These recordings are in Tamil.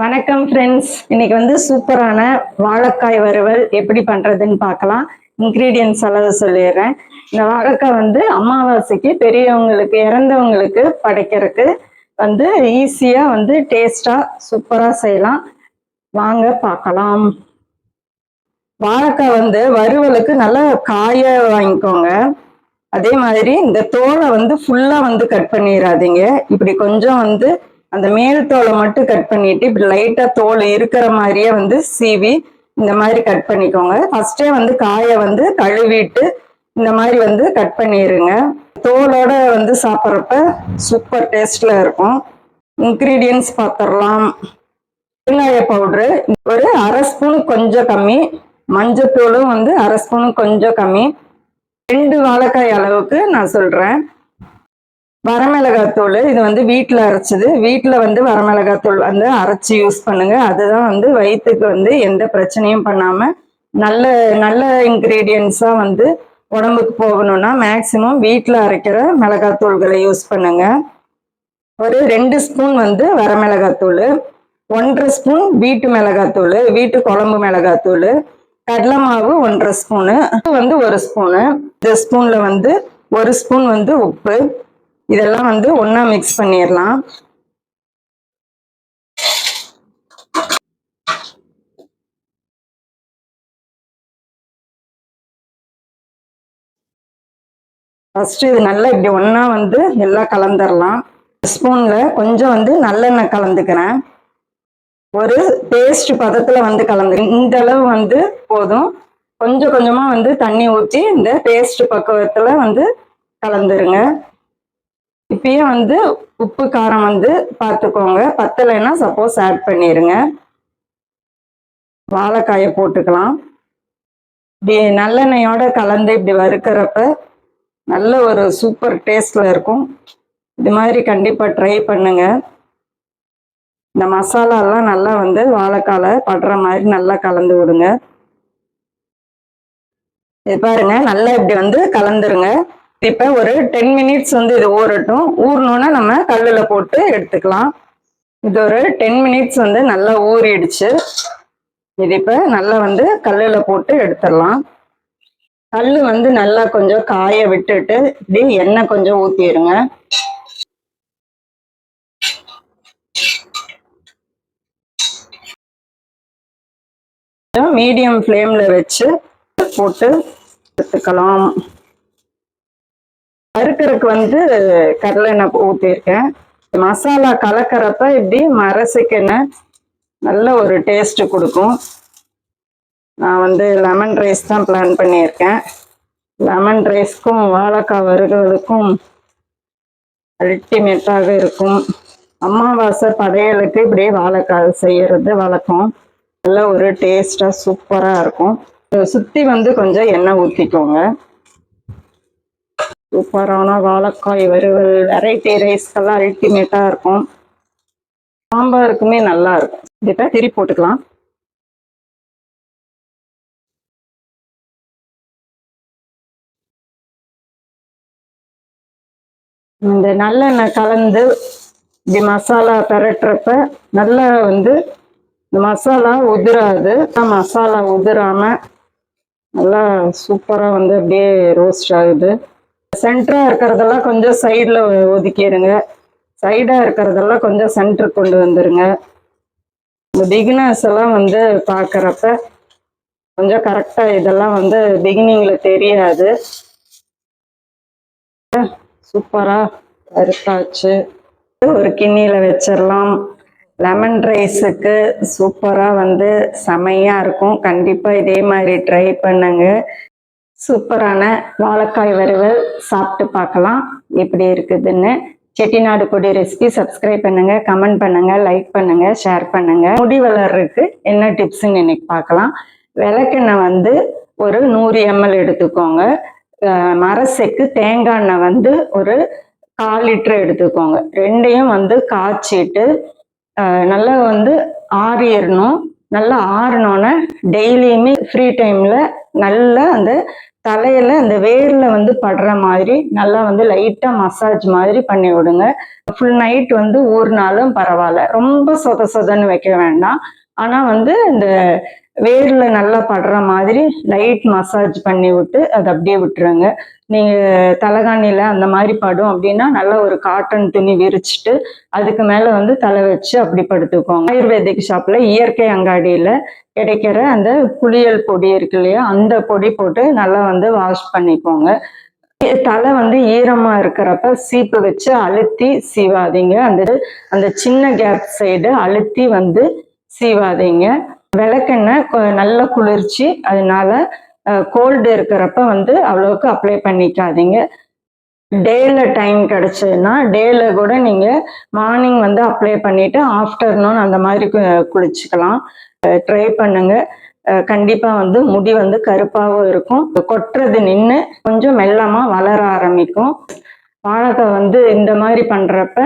வணக்கம் ஃப்ரெண்ட்ஸ் இன்னைக்கு வந்து சூப்பரான வாழைக்காய் வறுவல் எப்படி பண்றதுன்னு பார்க்கலாம். இன்க்ரீடியன்ஸ் அளவு சொல்லிடுறேன். இந்த வாழைக்காய் வந்து அமாவாசைக்கு பெரியவங்களுக்கு இறந்தவங்களுக்கு படைக்கிறதுக்கு வந்து ஈஸியா வந்து டேஸ்டா சூப்பரா செய்யலாம். வாங்க பார்க்கலாம். வாழைக்காய் வந்து வறுவலுக்கு நல்லா காய வாங்கிக்கோங்க. அதே மாதிரி இந்த தோலை வந்து ஃபுல்லா வந்து கட் பண்ணிடாதீங்க. இப்படி கொஞ்சம் வந்து அந்த மேல் தோலை மட்டும் கட் பண்ணிட்டு இப்படி லைட்டா தோல் இருக்கிற மாதிரியே வந்து சீவி இந்த மாதிரி கட் பண்ணிக்கோங்க. ஃபர்ஸ்டே வந்து காயை வந்து கழுவிட்டு இந்த மாதிரி வந்து கட் பண்ணிடுங்க தோலோட வந்து சாப்பிட்றப்ப சூப்பர் டேஸ்ட்ல இருக்கும். இன்க்ரீடியன்ஸ் பார்த்துடலாம் பெருங்காய பவுட்ரு ஒரு அரை ஸ்பூன் கொஞ்சம் கம்மி. மஞ்சத்தூளும் வந்து அரை ஸ்பூன் கொஞ்சம் கம்மி. ரெண்டு வாழைக்காய் அளவுக்கு நான் சொல்கிறேன் வரமிளகாத்தூள் இது வந்து வீட்டில் அரைச்சது. வீட்டில் வந்து வரமிளகாத்தூள் வந்து அரைச்சி யூஸ் பண்ணுங்க. அதுதான் வந்து வயிற்றுக்கு வந்து எந்த பிரச்சனையும் பண்ணாம நல்ல நல்ல இன்க்ரீடியன்ஸாக வந்து உடம்புக்கு போகணும்னா மேக்சிமம் வீட்டில் அரைக்கிற மிளகாத்தூள்களை யூஸ் பண்ணுங்க. ஒரு ரெண்டு ஸ்பூன் வந்து வரமிளகாத்தூள் ஒன்றரை ஸ்பூன் வீட்டு மிளகாத்தூள் வீட்டு குழம்பு மிளகாத்தூள் கடலை மாவு ஒன்றரை ஸ்பூனு வந்து ஒரு ஸ்பூனு இந்த ஸ்பூன்ல வந்து ஒரு ஸ்பூன் வந்து உப்பு இதெல்லாம் வந்து ஒன்றா மிக்ஸ் பண்ணிடலாம் ஃபர்ஸ்ட் இது நல்லா இப்படி ஒன்றா வந்து எல்லாம் கலந்துடலாம் ஸ்பூன்ல கொஞ்சம் வந்து நல்லெண்ணெய் கலந்துக்கிறேன். ஒரு பேஸ்ட் பதத்துல வந்து கலந்து இந்த அளவு வந்து போதும். கொஞ்சம் கொஞ்சமா வந்து தண்ணி ஊற்றி இந்த பேஸ்ட் பக்குவத்துல வந்து கலந்துருங்க. இப்பயே வந்து உப்பு காரம் வந்து பார்த்துக்கோங்க பத்தலைன்னா சப்போஸ் ஆட் பண்ணிடுங்க வாழைக்காயை போட்டுக்கலாம். இப்படி நல்லெண்ணெயோட கலந்து இப்படி வறுக்கிறப்ப நல்ல ஒரு சூப்பர் டேஸ்டில் இருக்கும். இது மாதிரி கண்டிப்பாக ட்ரை பண்ணுங்க. இந்த மசாலாலாம் நல்லா வந்து வாழைக்கால படுற மாதிரி நல்லா கலந்து விடுங்க. இது பாருங்க நல்லா இப்படி வந்து கலந்துருங்க. இப்ப ஒரு டென் மினிட்ஸ் வந்து இது ஊறட்டும். ஊறணும்னா நம்ம கல்லுல போட்டு எடுத்துக்கலாம். இது ஒரு டென் மினிட்ஸ் வந்து நல்லா ஊறிடுச்சு. இது இப்ப நல்லா வந்து கல்லுல போட்டு எடுத்துடலாம். கல் வந்து நல்லா கொஞ்சம் காய விட்டுட்டு இப்படி எண்ணெய் கொஞ்சம் ஊத்திடுங்க. மீடியம் ஃப்ளேம்ல வச்சு போட்டு எடுத்துக்கலாம். வறுக்கறதுக்கு வந்து கடலை எண்ணெய் ஊற்றிருக்கேன் மசாலா கலக்கிறப்ப இப்படி மரசிக்கெண்ணெய் நல்ல ஒரு டேஸ்ட் கொடுக்கும். நான் வந்து லெமன் ரைஸ் தான் பிளான் பண்ணியிருக்கேன். லெமன் ரைஸ்க்கும் வாழைக்காய் வறுகளுக்கும் அல்டிமேட்டாக இருக்கும். அமாவாசை படையலுக்கு இப்படியே வாழைக்காய் செய்கிறது வழக்கம். நல்ல ஒரு டேஸ்டாக சூப்பராக இருக்கும். சுற்றி வந்து கொஞ்சம் எண்ணெய் ஊற்றிக்கோங்க சூப்பரான வாழைக்காய் வறுவல் வெரைட்டி ரைஸ்க்கெல்லாம் அல்டிமேட்டாக இருக்கும். சாம்பாருக்குமே நல்லா இருக்கும். இப்போ திரி போட்டுக்கலாம். இந்த நல்லெண்ணெய் கலந்து இப்படி மசாலா பரட்டுறப்ப நல்லா வந்து இந்த மசாலா உதிராது. மசாலா உதிராமல் நல்லா சூப்பராக வந்து அப்படியே ரோஸ்ட் ஆகுது. சென்டராக இருக்கிறதெல்லாம் கொஞ்சம் சைடில் ஒதுக்கிடுங்க. சைடாக இருக்கிறதெல்லாம் கொஞ்சம் சென்டர் கொண்டு வந்துடுங்க இந்த பிகினர்ஸ் எல்லாம் வந்து பார்க்குறப்ப கொஞ்சம் கரெக்டாக இதெல்லாம் வந்து பிகினிங்கில் தெரியாது. சூப்பராக வறுத்தாச்சு ஒரு கிண்ணியில் வச்சிடலாம். லெமன் ரைஸுக்கு சூப்பராக வந்து செமையாக இருக்கும். கண்டிப்பாக இதே மாதிரி ட்ரை பண்ணுங்க. சூப்பரான வாழைக்காய் வறுவல் சாப்பிட்டு பார்க்கலாம். எப்படி இருக்குதுன்னு செட்டிநாடு கொடி ரெசிபி சப்ஸ்கிரைப் பண்ணுங்க கமெண்ட் பண்ணுங்க லைக் பண்ணுங்க ஷேர் பண்ணுங்க. முடி வளர்றதுக்கு என்ன டிப்ஸ்ன்னு இன்னைக்கு பார்க்கலாம். விளக்கெண்ணெய் வந்து ஒரு நூறு எம்எல் எடுத்துக்கோங்க. மரசெக்கு தேங்காய் எண்ணெய் வந்து ஒரு கால் லிட்டர் எடுத்துக்கோங்க. ரெண்டையும் வந்து காய்ச்சிட்டு நல்லா வந்து ஆறிடணும் நல்லா ஆறினோன்னே டெய்லியுமே ஃப்ரீ டைமில் நல்லா அந்த தலையில அந்த வேர்ல வந்து படுற மாதிரி நல்லா வந்து லைட்டா மசாஜ் மாதிரி பண்ணி விடுங்க. ஃபுல் நைட் வந்து ஊறினாலும் பரவாயில்ல. ரொம்ப சொத சொதன்னு வைக்க வேண்டாம். ஆனா வந்து இந்த வேர்ல நல்லா படுற மாதிரி லைட் மசாஜ் பண்ணி விட்டு அதை அப்படியே விட்டுருங்க. நீங்க தலைகாணியில அந்த மாதிரி படும் அப்படின்னா நல்லா ஒரு காட்டன் துணி விரிச்சிட்டு அதுக்கு மேல வந்து தலை வச்சு அப்படி படுத்துக்கோங்க. ஆயுர்வேதிக் ஷாப்ல இயற்கை அங்காடியில கிடைக்கிற அந்த குளியல் பொடி இருக்கு இல்லையா அந்த பொடி போட்டு நல்லா வந்து வாஷ் பண்ணிக்கோங்க. தலை வந்து ஈரமா இருக்கிறப்ப சீப்பு வச்சு அழுத்தி சீவாதீங்க. அந்த அந்த சின்ன கேப் சைடு அழுத்தி வந்து சீவாதீங்க விளக்கெண்ணெய் கொ- நல்ல குளிர்ச்சி. அதனால கோல்டு இருக்கிறப்ப வந்து அவ்வளோக்கு அப்ளை பண்ணிக்காதீங்க. டேல டைம் கிடச்சதுன்னா டேல கூட நீங்கள் மார்னிங் வந்து அப்ளை பண்ணிவிட்டு ஆஃப்டர்நூன் அந்த மாதிரி கு- குளிச்சுக்கலாம். ட்ரை பண்ணுங்க. கண்டிப்பாக வந்து முடி வந்து கருப்பாகவும் இருக்கும். கொட்டுறது நின்று கொஞ்சம் மெல்லமாக வளர ஆரம்பிக்கும். வாழைக்காய் வந்து இந்த மாதிரி பண்ணுறப்ப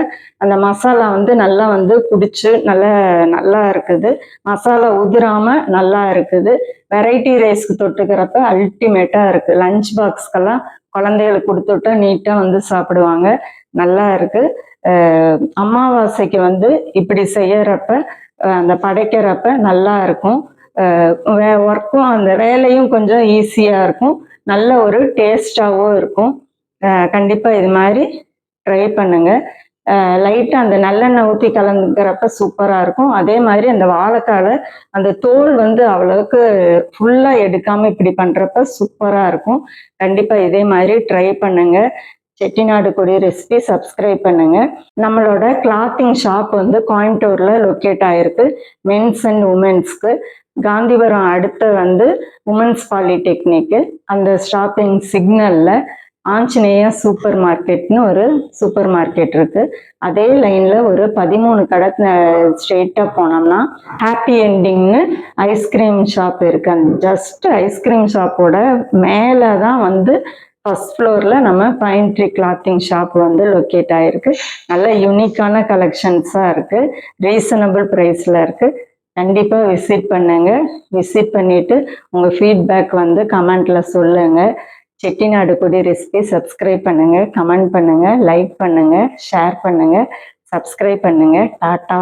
அந்த மசாலா வந்து நல்லா வந்து பிடிச்சி நல்லா நல்லா இருக்குது. மசாலா உதிராமல் நல்லா இருக்குது. வெரைட்டி ரைஸ்க்கு தொட்டுக்கிறப்ப அல்டிமேட்டாக இருக்குது லஞ்ச் பாக்ஸ்க்கெல்லாம் குழந்தைகளுக்கு கொடுத்துட்டா நீட்டாக வந்து சாப்பிடுவாங்க. நல்லா இருக்குது அமாவாசைக்கு வந்து இப்படி செய்யறப்ப அந்த படைக்கிறப்ப நல்லா இருக்கும். ஒர்க்கும் அந்த வேலையும் கொஞ்சம் ஈஸியாக இருக்கும். நல்ல ஒரு டேஸ்டாகவும் இருக்கும். கண்டிப்பாக கண்டிப்பா இது மாதிரி ட்ரை பண்ணுங்க. லைட்டாக அந்த நல்லெண்ணெய் ஊற்றி கலந்துக்கிறப்ப சூப்பராக இருக்கும். அதே மாதிரி அந்த வாழைக்கால அந்த தோல் வந்து அவ்வளவுக்கு ஃபுல்லாக எடுக்காமல் இப்படி பண்ணுறப்ப சூப்பராக இருக்கும். கண்டிப்பாக இதே மாதிரி ட்ரை பண்ணுங்க. செட்டிநாடு கொடி ரெசிபி சப்ஸ்கிரைப் பண்ணுங்க. நம்மளோட கிளாத்திங் ஷாப் வந்து கோயம்புத்தூர்ல லொக்கேட் ஆயிருக்கு. மென்ஸ் அண்ட் உமன்ஸ்க்கு காந்திபுரம் அடுத்த வந்து உமன்ஸ் பாலிடெக்னிக்கு அந்த ஸ்டாப்பிங் சிக்னல்ல ஆஞ்சநேயா சூப்பர் மார்க்கெட்னு ஒரு சூப்பர் மார்க்கெட் இருக்கு. அதே லைன்ல ஒரு பதிமூணு கடை ஸ்ட்ரெயிட்டா போனோம்னா ஹாப்பி என்டிங்னு ஐஸ்கிரீம் ஷாப் இருக்கு. அந்த ஜஸ்ட் ஐஸ்கிரீம் ஷாப்போட மேலே தான் வந்து ஃபர்ஸ்ட் ஃப்ளோரில் நம்ம பைன் ட்ரீ கிளாத்திங் ஷாப் வந்து லொக்கேட் ஆயிருக்கு. நல்ல யூனிக்கான கலெக்ஷன்ஸாக இருக்கு. ரீசனபிள் ப்ரைஸில் இருக்கு. கண்டிப்பாக விசிட் பண்ணுங்க. விசிட் பண்ணிட்டு உங்கள் ஃபீட்பேக் வந்து கமெண்ட்ல சொல்லுங்கள் செட்டிநாடு கொடி ரெசிபி சப்ஸ்கிரைப் பண்ணுங்க கமெண்ட் பண்ணுங்க லைக் பண்ணுங்க ஷேர் பண்ணுங்க சப்ஸ்கிரைப் பண்ணுங்க. டாட்டா.